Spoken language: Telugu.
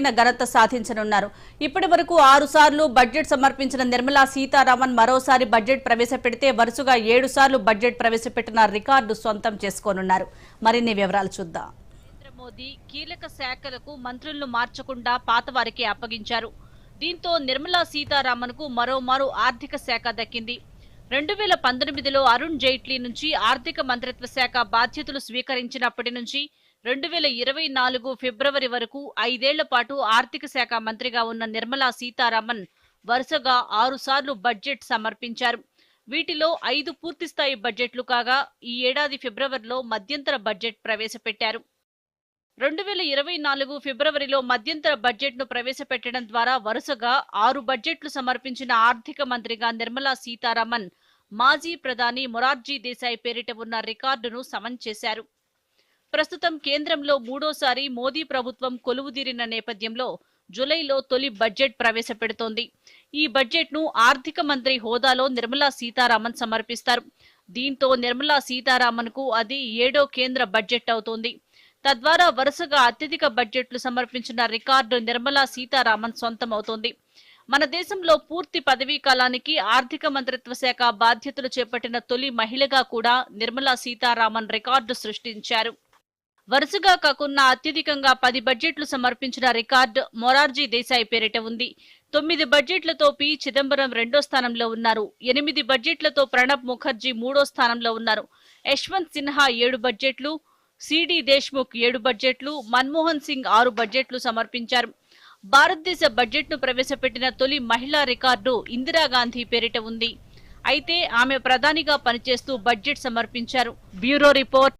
అరుదైన ఘనత సాధించనున్నారు. ఇప్పటి వరకు ఆరుసార్లు బడ్జెట్ సమర్పించిన నిర్మలా సీతారామన్ మరోసారి బడ్జెట్ ప్రవేశపెడితే వరుసగా ఏడు సార్లు బడ్జెట్ ప్రవేశపెట్టిన రికార్డు సొంతం చేసుకోనున్నారు. మరిన్ని వివరాలు చూద్దాం. నరేంద్ర మోదీ కీలక శాఖలకు మంత్రులను మార్చకుండా పాతవారికే అప్పగించారు. దీంతో నిర్మలా సీతారామన్కు మరోమారు ఆర్థిక శాఖ దక్కింది. రెండు వేల పంతొమ్మిదిలో అరుణ్ జైట్లీ నుంచి ఆర్థిక మంత్రిత్వ శాఖ బాధ్యతలు స్వీకరించినప్పటి నుంచి రెండు వేల ఇరవై నాలుగు ఫిబ్రవరి వరకు ఐదేళ్ళ పాటు ఆర్థిక శాఖ మంత్రిగా ఉన్న నిర్మలా సీతారామన్ వరుసగా ఆరుసార్లు బడ్జెట్ సమర్పించారు. వీటిలో ఐదు పూర్తిస్థాయి బడ్జెట్లు కాగా ఈ ఏడాది ఫిబ్రవరిలో మధ్యంతర బడ్జెట్ ప్రవేశపెట్టారు. రెండు వేల ఇరవై నాలుగు ఫిబ్రవరిలో మధ్యంతర బడ్జెట్ను ప్రవేశపెట్టడం ద్వారా వరుసగా ఆరు బడ్జెట్లు సమర్పించిన ఆర్థిక మంత్రిగా నిర్మలా సీతారామన్ మాజీ ప్రధాని మొరార్జీ దేశాయ్ పేరిట ఉన్న రికార్డును సమన్ చేశారు. ప్రస్తుతం కేంద్రంలో మూడోసారి మోదీ ప్రభుత్వం కొలువుదీరిన నేపథ్యంలో జులైలో తొలి బడ్జెట్ ప్రవేశపెడుతోంది. ఈ బడ్జెట్ను ఆర్థిక మంత్రి హోదాలో నిర్మలా సీతారామన్ సమర్పిస్తారు. దీంతో నిర్మలా సీతారామన్కు అది ఏడో కేంద్ర బడ్జెట్ అవుతోంది. తద్వారా వరుసగా అత్యధిక బడ్జెట్లు సమర్పించిన రికార్డు నిర్మలా సీతారామన్ సొంతమవుతోంది. మన దేశంలో పూర్తి పదవీ కాలానికి ఆర్థిక మంత్రిత్వ శాఖ బాధ్యతలు చేపట్టిన తొలి మహిళగా కూడా నిర్మలా సీతారామన్ రికార్డు సృష్టించారు. వరుసగా కాకుండా అత్యధికంగా పది బడ్జెట్లు సమర్పించిన రికార్డు మొరార్జీ దేశాయ్ పేరిట ఉంది. తొమ్మిది బడ్జెట్లతో పి. చిదంబరం రెండో స్థానంలో ఉన్నారు. ఎనిమిది బడ్జెట్లతో ప్రణబ్ ముఖర్జీ మూడో స్థానంలో ఉన్నారు. యశ్వంత్ సిన్హా ఏడు బడ్జెట్లు సిడి దేశ్ముఖ్ ఏడు బడ్జెట్లు మన్మోహన్ సింగ్ ఆరు బడ్జెట్లు సమర్పించారు. భారతదేశ బడ్జెట్ను ప్రవేశపెట్టిన తొలి మహిళా రికార్డు ఇందిరాగాంధీ పేరిట ఉంది. అయితే ఆమె ప్రధానిగా పనిచేస్తూ బడ్జెట్ సమర్పించారు. Bureau report.